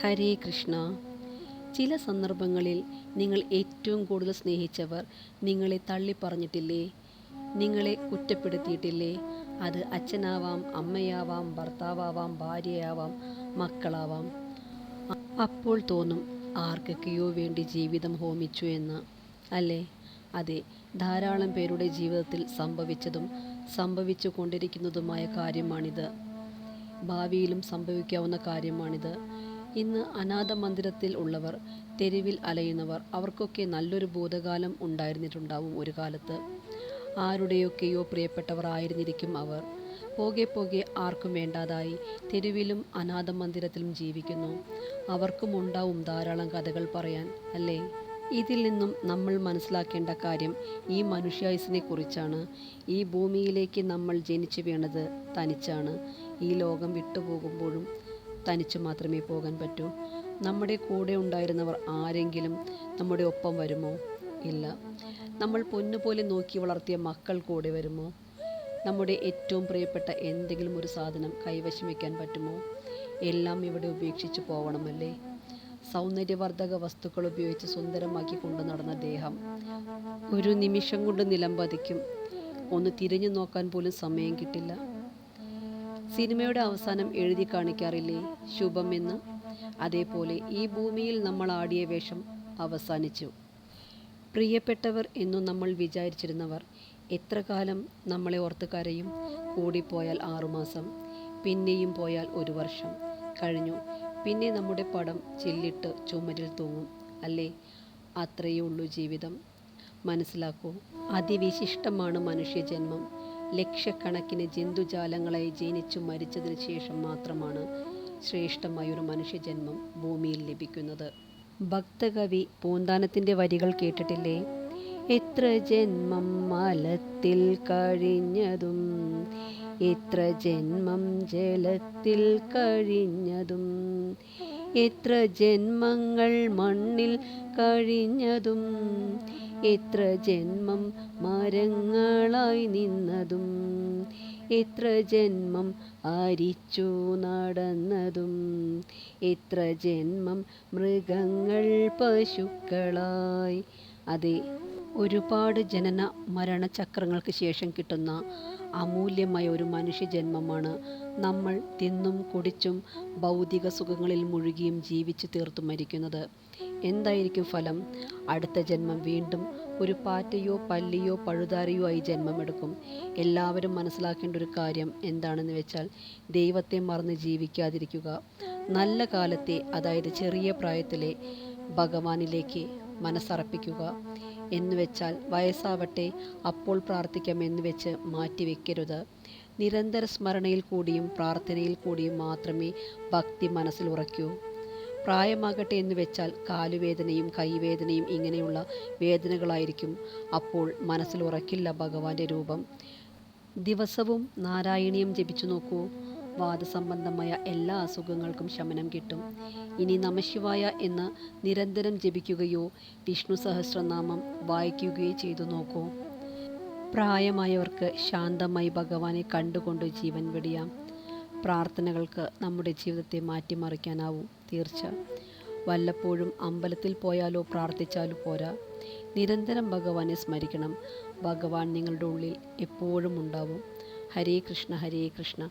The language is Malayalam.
ഹരേ കൃഷ്ണ. ചില സന്ദർഭങ്ങളിൽ നിങ്ങൾ ഏറ്റവും കൂടുതൽ സ്നേഹിച്ചവർ നിങ്ങളെ തള്ളിപ്പറഞ്ഞിട്ടില്ലേ? നിങ്ങളെ കുറ്റപ്പെടുത്തിയിട്ടില്ലേ? അത് അച്ഛനാവാം അമ്മയാവാം ഭർത്താവാം ഭാര്യയാവാം മക്കളാവാം. അപ്പോൾ തോന്നും ആർക്കൊക്കെയോ വേണ്ടി ജീവിതം ഹോമിച്ചു എന്ന്. അല്ലേ? അതെ ധാരാളം പേരുടെ ജീവിതത്തിൽ സംഭവിച്ചതും സംഭവിച്ചു കൊണ്ടിരിക്കുന്നതുമായ കാര്യമാണിത്. ഭാവിയിലും സംഭവിക്കാവുന്ന കാര്യമാണിത്. ഇന്ന് അനാഥ മന്ദിരത്തിൽ ഉള്ളവർ തെരുവിൽ അലയുന്നവർ അവർക്കൊക്കെ നല്ലൊരു ഭൂതകാലം ഉണ്ടായിരുന്നിട്ടുണ്ടാവും ഒരു കാലത്ത്. ആരുടെയൊക്കെയോ പ്രിയപ്പെട്ടവർ ആയിരുന്നിരിക്കും അവർ. പോകെ പോകെ ആർക്കും വേണ്ടാതായി. തെരുവിലും അനാഥ മന്ദിരത്തിലും ജീവിക്കുന്നു. അവർക്കും ഉണ്ടാവും ധാരാളം കഥകൾ പറയാൻ അല്ലേ? ഇതിൽ നിന്നും നമ്മൾ മനസ്സിലാക്കേണ്ട കാര്യം ഈ മനുഷ്യായുസിനെ കുറിച്ചാണ്. ഈ ഭൂമിയിലേക്ക് നമ്മൾ ജനിച്ചു വീണത് തനിച്ചാണ്. ഈ ലോകം വിട്ടുപോകുമ്പോഴും തനിച്ച് മാത്രമേ പോകാൻ പറ്റൂ. നമ്മുടെ കൂടെ ഉണ്ടായിരുന്നവർ ആരെങ്കിലും നമ്മുടെ ഒപ്പം വരുമോ? ഇല്ല. നമ്മൾ പൊന്നുപോലെ നോക്കി വളർത്തിയ മക്കൾ കൂടെ വരുമോ? നമ്മുടെ ഏറ്റവും പ്രിയപ്പെട്ട എന്തെങ്കിലും ഒരു സാധനം കൈവശം വയ്ക്കാൻ പറ്റുമോ? എല്ലാം ഇവിടെ ഉപേക്ഷിച്ച് പോകണമല്ലേ സൗന്ദര്യവർദ്ധക വസ്തുക്കൾ ഉപയോഗിച്ച് സുന്ദരമാക്കി കൊണ്ടു നടന്ന ദേഹം. ഒരു നിമിഷം കൊണ്ട് നിലംപതിക്കും ഒന്ന് തിരിഞ്ഞു നോക്കാൻ പോലും സമയം കിട്ടില്ല. സിനിമയുടെ അവസാനം എഴുതി കാണിക്കാറില്ലേ? ശുഭം എന്ന്. അതേപോലെ ഈ ഭൂമിയിൽ നമ്മൾ ആടിയ വേഷം അവസാനിച്ചു. പ്രിയപ്പെട്ടവർ എന്നു നമ്മൾ വിചാരിച്ചിരുന്നവർ. എത്ര കാലം നമ്മളെ ഓർത്ത് കരയും? കൂടിപ്പോയാൽ ആറുമാസം പിന്നെയും പോയാൽ ഒരു വർഷം. കഴിഞ്ഞു. പിന്നെ നമ്മുടെ പടം ചില്ലിട്ട് ചുമരിൽ തൂങ്ങും. അല്ലേ? അത്രയേ ഉള്ളൂ ജീവിതം. മനസ്സിലാക്കൂ. അതിവിശിഷ്ടമാണ് മനുഷ്യജന്മം ലക്ഷക്കണക്കിന് ജന്തുജാലങ്ങളെ ജനിച്ചു മരിച്ചതിന് ശേഷം മാത്രമാണ് ശ്രേഷ്ഠമായൊരു മനുഷ്യജന്മം ഭൂമിയിൽ ലഭിക്കുന്നത്. ഭക്തകവി പൂന്താനത്തിന്റെ വരികൾ കേട്ടിട്ടില്ലേ? എത്ര ജന്മം മലത്തിൽ കഴിഞ്ഞതും എത്ര ജന്മം ജലത്തിൽ കഴിഞ്ഞതും എത്ര ജന്മങ്ങൾ മണ്ണിൽ കഴിഞ്ഞതും എത്ര ജന്മം മരങ്ങളായി നിന്നതും എത്ര ജന്മം ആരിച്ചു നടന്നതും എത്ര ജന്മം മൃഗങ്ങൾ പശുക്കളായി. അതെ ഒരുപാട് ജനന മരണ ചക്രങ്ങൾക്ക് ശേഷം കിട്ടുന്ന അമൂല്യമായ ഒരു മനുഷ്യജന്മമാണ് നമ്മൾ തിന്നും കുടിച്ചും ഭൗതിക സുഖങ്ങളിൽ മുഴുകിയും ജീവിച്ചു തീർത്തു മരിക്കുന്നത്. എന്തായിരിക്കും ഫലം? അടുത്ത ജന്മം വീണ്ടും ഒരു പാറ്റയോ പല്ലിയോ പഴുതാരയോ ആയി ജന്മമെടുക്കും. എല്ലാവരും മനസ്സിലാക്കേണ്ട ഒരു കാര്യം എന്താണെന്ന് വെച്ചാൽ ദൈവത്തെ മറന്ന് ജീവിക്കാതിരിക്കുക. നല്ല കാലത്തെ അതായത് ചെറിയ പ്രായത്തിലെ ഭഗവാനിലേക്ക് മനസ്സർപ്പിക്കുക എന്ന് വെച്ചാൽ വയസ്സാവട്ടെ അപ്പോൾ പ്രാർത്ഥിക്കാം എന്ന് വെച്ച് മാറ്റിവെക്കരുത്. നിരന്തര സ്മരണയിൽ കൂടിയും പ്രാർത്ഥനയിൽ കൂടിയും മാത്രമേ ഭക്തി മനസ്സിൽ ഉറയ്ക്കൂ. പ്രായമാകട്ടെ എന്ന് വെച്ചാൽ കാലുവേദനയും കൈവേദനയും ഇങ്ങനെയുള്ള വേദനകളായിരിക്കും. അപ്പോൾ മനസ്സിൽ ഉറക്കില്ല ഭഗവാന്റെ രൂപം. ദിവസവും നാരായണീയം ജപിച്ചു നോക്കൂ. വാദസംബന്ധമായ എല്ലാ അസുഖങ്ങൾക്കും ശമനം കിട്ടും. ഇനി നമശിവായ എന്ന് നിരന്തരം ജപിക്കുകയോ വിഷ്ണു സഹസ്രനാമം വായിക്കുകയോ ചെയ്തു നോക്കൂ. പ്രായമായവർക്ക് ശാന്തമായി ഭഗവാനെ കണ്ടുകൊണ്ട് ജീവൻ വെടിയാം. പ്രാർത്ഥനകൾക്ക് നമ്മുടെ ജീവിതത്തെ മാറ്റിമറിക്കാനാവും തീർച്ച. വല്ലപ്പോഴും അമ്പലത്തിൽ പോയാലോ പ്രാർത്ഥിച്ചാലോ പോരാ. നിരന്തരം ഭഗവാനെ സ്മരിക്കണം. ഭഗവാൻ നിങ്ങളുടെ ഉള്ളിൽ എപ്പോഴും ഉണ്ടാവും. ഹരേ കൃഷ്ണ ഹരേ കൃഷ്ണ.